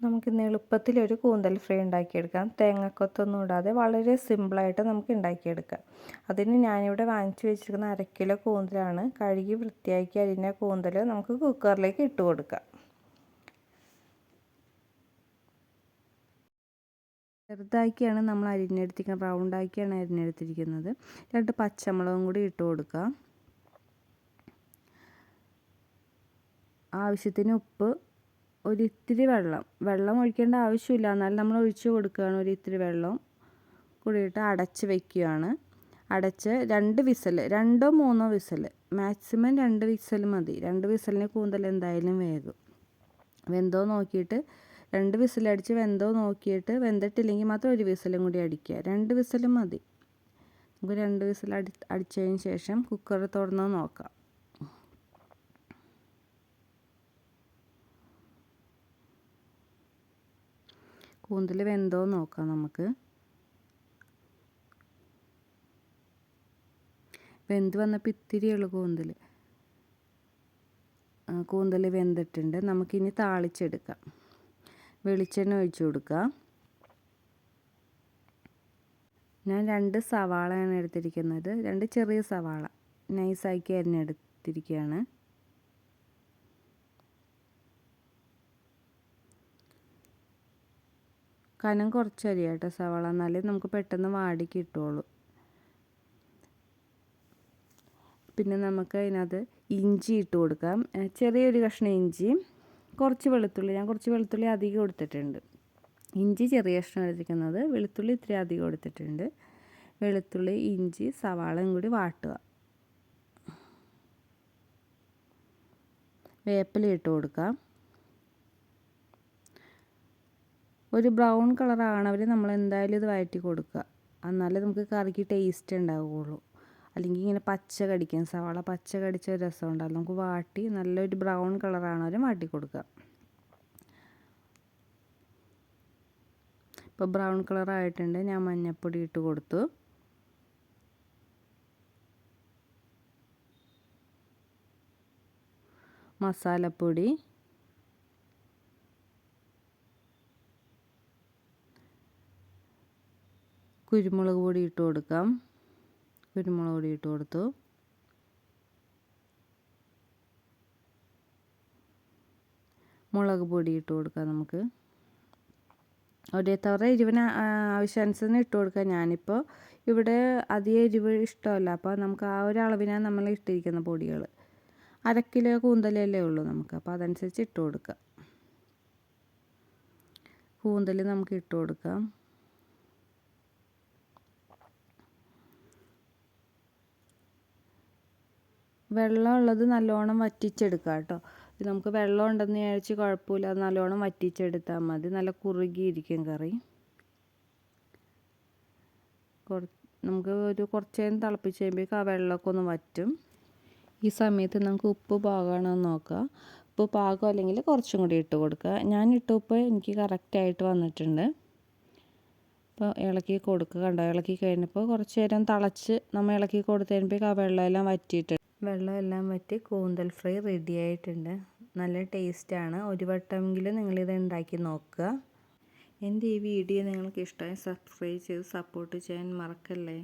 നമുക്കിന്ന് എളുപ്പത്തിൽ ഒരു കൂന്തൽ ഫ്രൈ ഉണ്ടാക്കിയെടുക്കാം. തേങ്ങക്കൊത്തൊന്നും ഇടാതെ വളരെ സിമ്പിളായിട്ട് നമുക്ക് ഉണ്ടാക്കിയെടുക്കാം. അതിന് ഞാനിവിടെ വാങ്ങിച്ചു വെച്ചിരിക്കുന്ന അരക്കിലോ കിലോ കൂന്തലാണ്. കഴുകി വൃത്തിയാക്കി അരിഞ്ഞ കൂന്തൽ നമുക്ക് കുക്കറിലേക്ക് ഇട്ട് കൊടുക്കാം. ചെറുതാക്കിയാണ് നമ്മൾ അരിഞ്ഞെടുത്തിരിക്കുന്നത് റൗണ്ടാക്കിയാണ് അരിഞ്ഞെടുത്തിരിക്കുന്നത്. രണ്ട് പച്ചമുളകും കൂടി ഇട്ട് കൊടുക്കാം. ആവശ്യത്തിന് ഉപ്പ് ഒരിത്തിരി വെള്ളം. വെള്ളം ഒഴിക്കേണ്ട ആവശ്യമില്ല. എന്നാലും നമ്മൾ ഒഴിച്ചു കൊടുക്കുകയാണ് ഒരിത്തിരി വെള്ളം കൂടിയിട്ട് അടച്ച് വയ്ക്കുകയാണ് അടച്ച് രണ്ട് വിസൽ രണ്ടോ മൂന്നോ വിസൽ മാക്സിമം രണ്ട് വിസൽ മതി. രണ്ട് വിസലിന് കൂന്തൽ എന്തായാലും വേഗം. വെന്തോ നോക്കിയിട്ട് രണ്ട് വിസലടിച്ച് വെന്തോ നോക്കിയിട്ട് വെന്തിട്ടില്ലെങ്കിൽ മാത്രം ഒരു വിസലും കൂടി അടിക്കുക. രണ്ട് വിസലും മതി. നമുക്ക് രണ്ട് വിസിൽ അടി അടിച്ചതിന് ശേഷം കുക്കർ തുറന്നോ നോക്കാം. കൂന്തൽ വെന്തോ നോക്കാം നമുക്ക്. വെന്ത് വന്നപ്പോൾ ഇത്തിരിയുള്ളൂ കൂന്തൽ. കൂന്തൽ വെന്തിട്ടുണ്ട്. നമുക്കിനി താളിച്ചെടുക്കാം. വെളിച്ചെണ്ണ ഒഴിച്ചു കൊടുക്കാം ഞാൻ രണ്ട് സവാളയാണ് എടുത്തിരിക്കുന്നത്. രണ്ട് ചെറിയ സവാള. നൈസാക്കി അരിഞ്ഞെടുത്തിരിക്കുകയാണ്. കനം കുറച്ച് കേട്ടോ സവാള. എന്നാലേ നമുക്ക് പെട്ടെന്ന് വാടി കിട്ടുള്ളൂ. പിന്നെ നമുക്ക് അതിനകത്ത് ഇഞ്ചി ഇട്ട് കൊടുക്കാം. ചെറിയൊരു കഷ്ണം ഇഞ്ചി കുറച്ച് വെളുത്തുള്ളി. ഞാൻ കുറച്ച് വെളുത്തുള്ളി അധികം കൊടുത്തിട്ടുണ്ട്. ഇഞ്ചി ചെറിയ കഷ്ണം എടുത്തിരിക്കുന്നത് വെളുത്തുള്ളി ഇത്തിരി അധികം കൊടുത്തിട്ടുണ്ട് വെളുത്തുള്ളി ഇഞ്ചി സവാളയും കൂടി വാട്ടുക. വേപ്പില ഇട്ട് കൊടുക്കാം. ഒരു ബ്രൗൺ കളറാണവർ നമ്മൾ എന്തായാലും ഇത് വഴറ്റി കൊടുക്കുക. എന്നാലേ നമുക്ക് കറിക്ക് ടേസ്റ്റ് ഉണ്ടാവുകയുള്ളൂ. അല്ലെങ്കിൽ ഇങ്ങനെ പച്ച കടിക്കാൻ സവാള പച്ച കടിച്ച ഒരു രസം ഉണ്ടാവും നമുക്ക് വാട്ടി നല്ലൊരു ബ്രൗൺ കളറാണവരും വാട്ടി കൊടുക്കുക. ഇപ്പോൾ ബ്രൗൺ കളർ ആയിട്ടുണ്ട് ഞാൻ മഞ്ഞപ്പൊടി ഇട്ട് കൊടുത്തു. മസാലപ്പൊടി. കുരുമുളക് പൊടി ഇട്ട് കൊടുക്കാം. കുരുമുളക് പൊടി ഇട്ട് കൊടുത്തു. മുളക് പൊടി ഇട്ട് കൊടുക്കാം നമുക്ക്. ഓരോരുത്തവരുടെ എരിവിന് ആവശ്യാനുസരണം ഇട്ട് കൊടുക്കുക ഞാനിപ്പോൾ ഇവിടെ അധികം എരിവ് ഇഷ്ടമല്ല. അപ്പോൾ നമുക്ക് ആ ഒരു നമ്മൾ ഇട്ടിരിക്കുന്ന പൊടികൾ അര കിലോ കൂന്തലല്ലേ ഉള്ളൂ നമുക്ക്. അപ്പോൾ അതനുസരിച്ച് ഇട്ട് കൊടുക്കാം. കൂന്തൽ നമുക്ക് ഇട്ട് കൊടുക്കാം. വെള്ളം ഉള്ളത് നല്ലോണം വറ്റിച്ചെടുക്കുക കേട്ടോ. ഇത് നമുക്ക് വെള്ളം ഉണ്ടെന്ന് വിചാരിച്ച് കുഴപ്പമില്ല. അത് നല്ലോണം വറ്റിച്ചെടുത്താൽ മതി. നല്ല കുറുകിയിരിക്കും കറി. നമുക്ക് ഒരു കുറച്ച് നേരം തിളപ്പിച്ച് കഴിയുമ്പോഴേക്കും ആ വെള്ളമൊക്കെ ഒന്ന് വറ്റും. ഈ സമയത്ത് നമുക്ക് ഉപ്പ് പാകണമെന്ന് നോക്കുക ഉപ്പ് പാകം അല്ലെങ്കിൽ കുറച്ചും കൂടി ഇട്ട് കൊടുക്കുക ഞാൻ ഇട്ട ഉപ്പ് എനിക്ക് കറക്റ്റായിട്ട് വന്നിട്ടുണ്ട്. അപ്പോൾ ഇളക്കി കൊടുക്കുക കണ്ടോ? ഇളക്കി കഴിഞ്ഞപ്പോൾ കുറച്ച് നേരം തിളച്ച് നമ്മൾ ഇളക്കി കൊടുത്ത് കഴിയുമ്പോഴേക്കും ആ വെള്ളമെല്ലാം വറ്റിയിട്ട് വെള്ളമെല്ലാം വറ്റി കൂന്തൽ ഫ്രൈ റെഡി ആയിട്ടുണ്ട്. നല്ല ടേസ്റ്റാണ് ഒരു വട്ടമെങ്കിലും നിങ്ങളിത് ഉണ്ടാക്കി നോക്കുക. എന്റെ ഈ വീഡിയോ നിങ്ങൾക്ക് ഇഷ്ടമായി സബ്സ്ക്രൈബ് ചെയ്ത് സപ്പോർട്ട് ചെയ്യാൻ മറക്കല്ലേ?